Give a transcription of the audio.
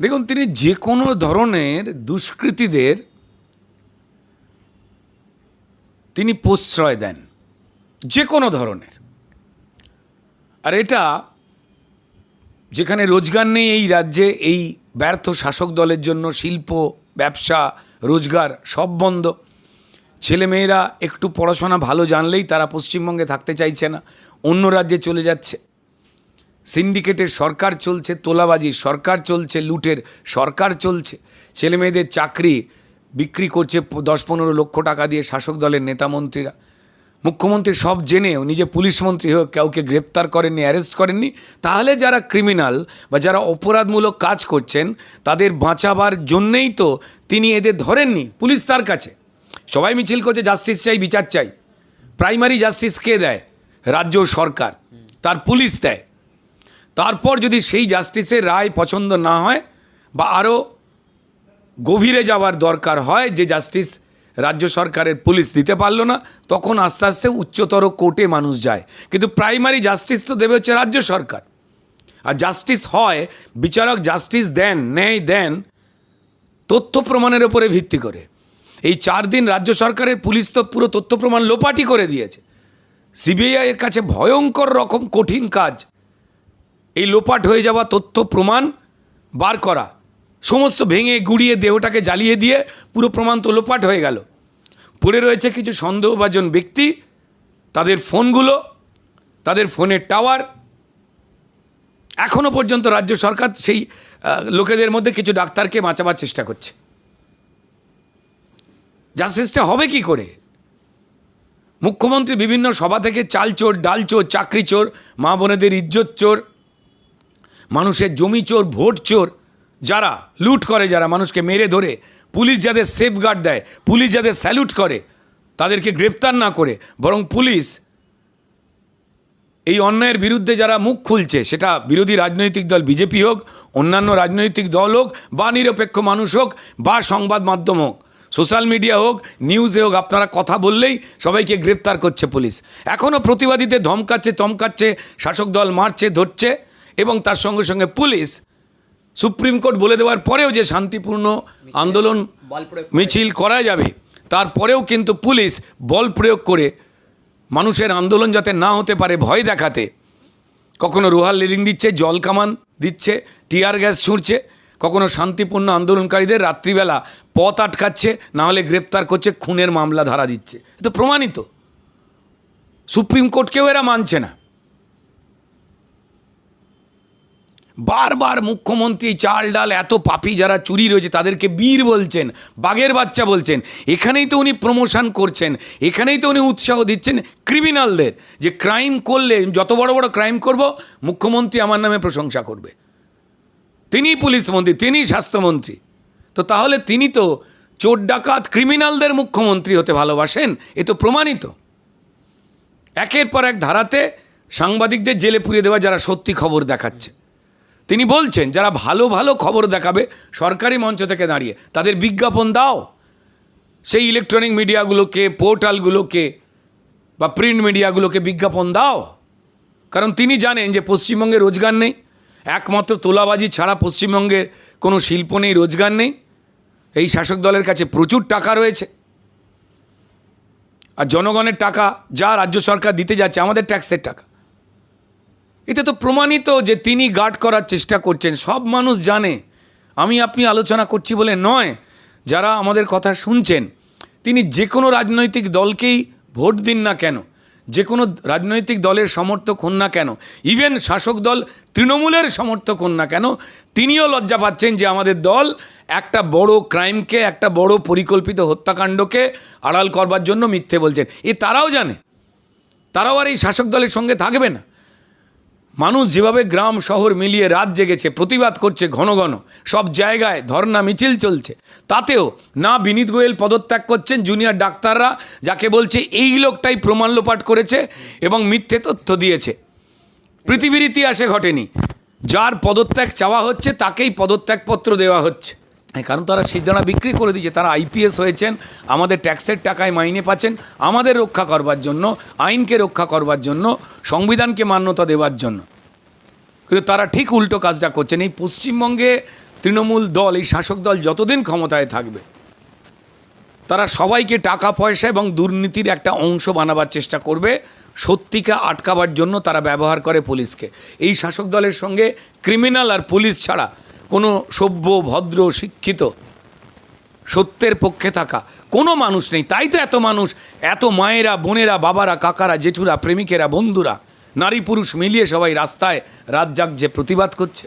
দেখুন, তিনি যে কোনো ধরনের দুষ্কৃতীদের তিনি প্রশ্রয় দেন, যে কোনো ধরনের। আর এটা যেখানে রোজগার নেই এই রাজ্যে, এই ব্যর্থ শাসক দলের জন্য শিল্প, ব্যবসা, রোজগার সব বন্ধ। ছেলেমেয়েরা একটু পড়াশোনা ভালো জানলেই তারা পশ্চিমবঙ্গে থাকতে চাইছে না, অন্য রাজ্যে চলে যাচ্ছে। সিন্ডিকেটের সরকার চলছে তোলাবাজির সরকার চলছে, লুটের সরকার চলছে। ছেলেমেয়েদের চাকরি বিক্রি করছে দশ পনেরো লক্ষ টাকা দিয়ে শাসক দলের নেতামন্ত্রীরা মুখ্যমন্ত্রী সব জেনেও নিজে পুলিশ মন্ত্রী হোক কাউকে গ্রেপ্তার করেননি, অ্যারেস্ট করেননি। তাহলে যারা ক্রিমিনাল বা যারা অপরাধমূলক কাজ করছেন, তাদের বাঁচাবার জন্যেই তো তিনি এদের ধরেননি, পুলিশ তার কাছে। সবাই মিছিল করছে জাস্টিস চাই, বিচার চাই। প্রাইমারি জাস্টিস কে দেয়? রাজ্য সরকার। তার পুলিশ দেয়। তারপর যদি সেই জাস্টিসের রায় পছন্দ না হয় বা আরও গভীরে যাওয়ার দরকার হয় যে জাস্টিস রাজ্য সরকারের পুলিশ দিতে পারল না, তখন আস্তে আস্তে উচ্চতর কোর্টে মানুষ যায়। কিন্তু প্রাইমারি জাস্টিস তো দেবে হচ্ছে রাজ্য সরকার। আর জাস্টিস হয়, বিচারক জাস্টিস দেন ন্যায় দেন, তথ্য প্রমাণের ওপরে ভিত্তি করে। এই চার দিন রাজ্য সরকারের পুলিশ তো পুরো তথ্য প্রমাণ লোপাটি করে দিয়েছে। সিবিআই এর কাছে ভয়ঙ্কর রকম কঠিন কাজ। এই লোপাট হয়ে যাওয়া তথ্য প্রমাণ বার করা। সমস্ত ভেঙে গুড়িয়ে দেহটাকে জ্বালিয়ে দিয়ে পুরো প্রমাণ তো লোপাট হয়ে গেল। পড়ে রয়েছে কিছু সন্দেহভাজন ব্যক্তি, তাদের ফোনগুলো, তাদের ফোনের টাওয়ার। এখনও পর্যন্ত রাজ্য সরকার সেই লোকেদের মধ্যে কিছু ডাক্তারকে বাঁচাবার চেষ্টা করছে। জাস্টিসটা হবে কি করে? মুখ্যমন্ত্রী বিভিন্ন সভা থেকে চাল চোর ডাল চোর চাকরি চোর মা বোনেদের ইজ্জত চোর মানুষের জমি চোর, ভোট চোর, যারা লুট করে, যারা মানুষকে মেরে ধরে, পুলিশ যাদের সেফগার্ড দেয়, পুলিশ যাদের স্যালুট করে, তাদেরকে গ্রেপ্তার না করে, বরং পুলিশ এই অন্যায়ের বিরুদ্ধে যারা মুখ খুলছে, সেটা বিরোধী রাজনৈতিক দল বিজেপি হোক, অন্যান্য রাজনৈতিক দল হোক, বা নিরপেক্ষ মানুষ হোক, বা সংবাদ মাধ্যম হোক সোশ্যাল মিডিয়া হোক নিউজে হোক, আপনারা কথা বললেই সবাইকে গ্রেপ্তার করছে পুলিশ। এখনও প্রতিবাদীদের ধমকাচ্ছে, তমকাচ্ছে, শাসক দল মারছে, ধরছে এবং তার সঙ্গে সঙ্গে পুলিশ সুপ্রিম কোর্ট বলে দেওয়ার পরেও যে শান্তিপূর্ণ আন্দোলন মিছিল করা যাবে তারপরেও কিন্তু পুলিশ বল প্রয়োগ করে মানুষের আন্দোলন যাতে না হতে পারে ভয় দেখাতে। কখনো রুহাল লিলিং দিচ্ছে জল কামান দিচ্ছে টিয়ার গ্যাস ছুঁড়ছে কখনো শান্তিপূর্ণ আন্দোলনকারীদের রাত্রিবেলা পথ আটকাচ্ছে না হলে গ্রেপ্তার করছে খুনের মামলা ধারা দিচ্ছে। এ তো প্রমাণিত। সুপ্রিম কোর্টকেও এরা মানছে না। বারবার মুখ্যমন্ত্রী চাল ডাল, এত পাপি যারা চুরি রয়েছে, তাদেরকে বীর বলছেন, বাঘের বাচ্চা বলছেন। এখানেই তো উনি প্রমোশন করছেন, এখানেই তো উনি উৎসাহ দিচ্ছেন ক্রিমিনালদের যে ক্রাইম করলে, যত বড় বড় ক্রাইম করব, মুখ্যমন্ত্রী আমার নামে প্রশংসা করবে। তিনি পুলিশ মন্ত্রী, তিনি স্বাস্থ্যমন্ত্রী। তো তাহলে তিনি তো চোর ডাকাত ক্রিমিনালদের মুখ্যমন্ত্রী হতে ভালোবাসেন, এ তো প্রমাণিত। একের পর এক ধারাতে সাংবাদিকদের জেলে পুড়িয়ে দেওয়া যারা সত্যি খবর দেখাচ্ছে। তিনি বলছেন, যারা ভালো ভালো খবর দেখাবে সরকারি মঞ্চ থেকে দাঁড়িয়ে, তাদের বিজ্ঞাপন দাও। সেই ইলেকট্রনিক মিডিয়াগুলোকে পোর্টালগুলোকে বা প্রিন্ট মিডিয়াগুলোকে বিজ্ঞাপন দাও। কারণ তিনি জানেন যে পশ্চিমবঙ্গে রোজগার নেই। একমাত্র তোলাবাজি ছাড়া পশ্চিমবঙ্গের কোনো শিল্প নেই, রোজগার নেই। এই শাসক দলের কাছে প্রচুর টাকা রয়েছে। আর জনগণের টাকা যা রাজ্য সরকার দিতে যাচ্ছে, আমাদের ট্যাক্সের টাকা। এটা তো প্রমাণিত যে তিনি গার্ড করার চেষ্টা করছেন। সব মানুষ জানে। আমি আপনি আলোচনা করছি বলে নয়, যারা আমাদের কথা শুনছেন। তিনি যে কোনো রাজনৈতিক দলকেই ভোট দিন না কেন, যে কোনো রাজনৈতিক দলের সমর্থক হন না কেন, ইভেন শাসক দল তৃণমূলের সমর্থক হন না কেন, তিনিও লজ্জা পাচ্ছেন যে আমাদের দল একটা বড় ক্রাইমকে, একটা বড় পরিকল্পিত হত্যাকাণ্ডকে আড়াল করবার জন্য মিথ্যে বলছেন। এ তারাও জানে। তারাও আর এই শাসক দলের সঙ্গে থাকবে না। মানুষ যেভাবে গ্রাম, শহর মিলিয়ে রাত জেগেছে, প্রতিবাদ করছে ঘন ঘন, সব জায়গায় ধর্না মিছিল চলছে। তাতেও না বিনীত গোয়েল পদত্যাগ করছেন জুনিয়র ডাক্তাররা, যাকে বলছে এই লোকটাই প্রমাণ লোপাট করেছে এবং মিথ্যে তথ্য দিয়েছে। পৃথিবীর ইতিহাসে ঘটেনি। যার পদত্যাগ চাওয়া হচ্ছে, তাকেই পদত্যাগপত্র দেওয়া হচ্ছে। কারণ তারা সিদ্ধানা বিক্রি করে দিয়েছে। তারা আইপিএস হয়েছেন, আমাদের ট্যাক্সের টাকায় মাইনে পাচ্ছেন, আমাদের রক্ষা করবার জন্য, আইনকে রক্ষা করবার জন্য, সংবিধানকে মান্যতা দেওয়ার জন্য। কিন্তু তারা ঠিক উল্টো কাজটা করছেন। এই পশ্চিমবঙ্গে তৃণমূল দল, এই শাসক দল যতদিন ক্ষমতায় থাকবে, তারা সবাইকে টাকা, পয়সা এবং দুর্নীতির একটা অংশ বানাবার চেষ্টা করবে, সত্যিকে আটকাবার জন্য তারা ব্যবহার করে পুলিশকে। এই শাসক দলের সঙ্গে ক্রিমিনাল আর পুলিশ ছাড়া কোনো সভ্য, ভদ্র, শিক্ষিত, সত্যের পক্ষে থাকা কোনো মানুষ নেই। তাই তো এত মানুষ, এত মায়েরা, বোনেরা, বাবারা, কাকারা, জেঠুরা, প্রেমিকেরা, বন্ধুরা নারী পুরুষ মিলিয়ে সবাই রাস্তায় রাত জাগছে, প্রতিবাদ করছে।